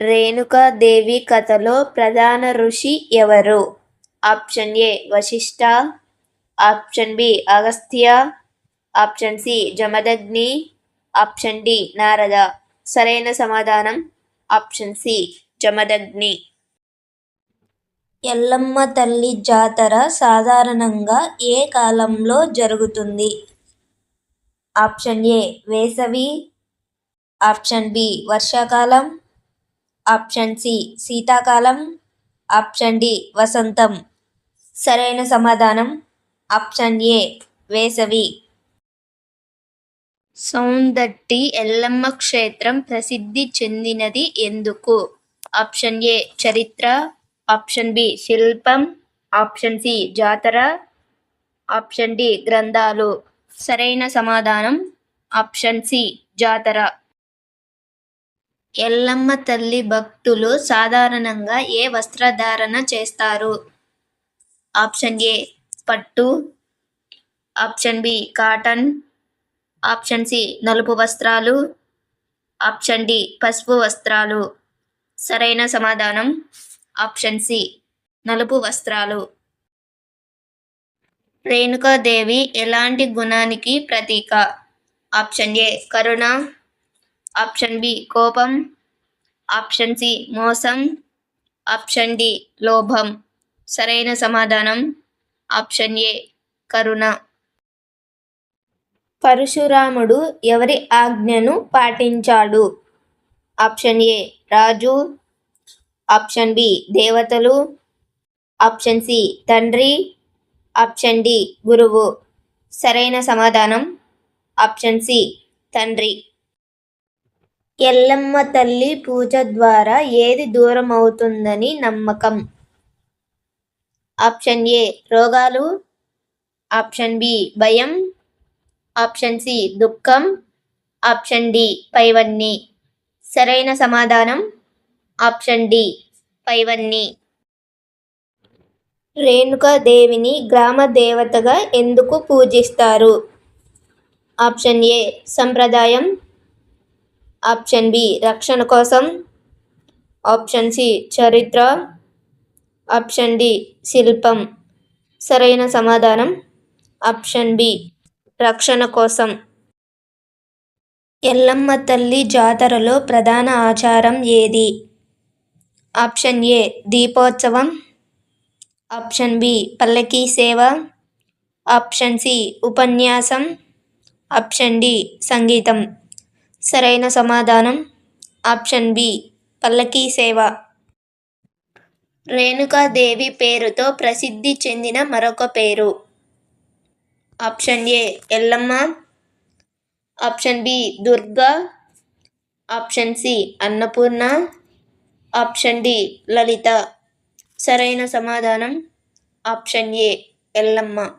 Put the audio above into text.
రేణుకాదేవి కథలో ప్రధాన ఋషి ఎవరు? Option A Vashishtha. Option B Agastya. Option C Jamadagni. Option D Narada. సరైన సమాధానం ఆప్షన్ సి జమదగ్ని. ఎల్లమ్మ తల్లి జాతర సాధారణంగా ఏ కాలంలో జరుగుతుంది? ఆప్షన్ ఏ వేసవి. ఆప్షన్ బి వర్షాకాలం. Option C. శీతాకాలం. Option D. వసంతం. సరైన సమాధానం. Option A. వేసవి. సౌందట్టి ఎల్లమ్మ క్షేత్రం ప్రసిద్ధి చెందినది ఎందుకు? Option A. చరిత్ర. Option B. శిల్పం. Option C. జాతర. Option D. గ్రంథాలు. సరైన సమాధానం. Option C. జాతర. ఎల్లమ్మ తల్లి భక్తులు సాధారణంగా ఏ వస్త్రధారణ చేస్తారు? ఆప్షన్ ఏ పట్టు option B cotton option C నలుపు వస్త్రాలు ఆప్షన్ డి పసుపు వస్త్రాలు. సరైన సమాధానం ఆప్షన్ సి నలుపు వస్త్రాలు. రేణుకాదేవి ఎలాంటి గుణానికి ప్రతీక? ఆప్షన్ ఏ కరుణ ఆప్షన్ బి కోపం ఆప్షన్ సి మోసం ఆప్షన్ డి లోభం. సరైన సమాధానం ఆప్షన్ ఏ కరుణ. పరశురాముడు ఎవరి ఆజ్ఞను పాటించాడు? ఆప్షన్ ఏ రాజు ఆప్షన్ బి దేవతలు ఆప్షన్ సి తండ్రి ఆప్షన్ డి గురువు. సరైన సమాధానం ఆప్షన్ సి తండ్రి. ఎల్లమ్మ తల్లి పూజ ద్వారా ఏది దూరం అవుతుందని నమ్మకం. ఆప్షన్ ఏ రోగాలు. ఆప్షన్ బి భయం. ఆప్షన్ సి దుఃఖం. ఆప్షన్ డి పైవన్నీ. సరైన సమాధానం? ఆప్షన్ డి పైవన్నీ. రేణుకాదేవిని గ్రామ దేవతగా ఎందుకు పూజిస్తారు? ఆప్షన్ ఏ సంప్రదాయం. ఆప్షన్ బి రక్షణ కోసం. ఆప్షన్ సి చరిత్ర. ఆప్షన్ డి శిల్పం. సరైన సమాధానం? ఆప్షన్ బి రక్షణ కోసం. ఎల్లమ్మ తల్లి జాతరలో ప్రధాన ఆచారం ఏది? ఆప్షన్ ఏ దీపోత్సవం. ఆప్షన్ బి పల్లకీ సేవ. ఆప్షన్ సి ఉపన్యాసం. ఆప్షన్ డి సంగీతం. సరైన సమాధానం? ఆప్షన్ బి పల్లకీ సేవ. రేణుకాదేవి పేరుతో ప్రసిద్ధి చెందిన మరొక పేరు. Option A Yellamma. Option B Durga. Option C Annapurna. Option D Lalitha. సరైన సమాధానం? Option A Yellamma.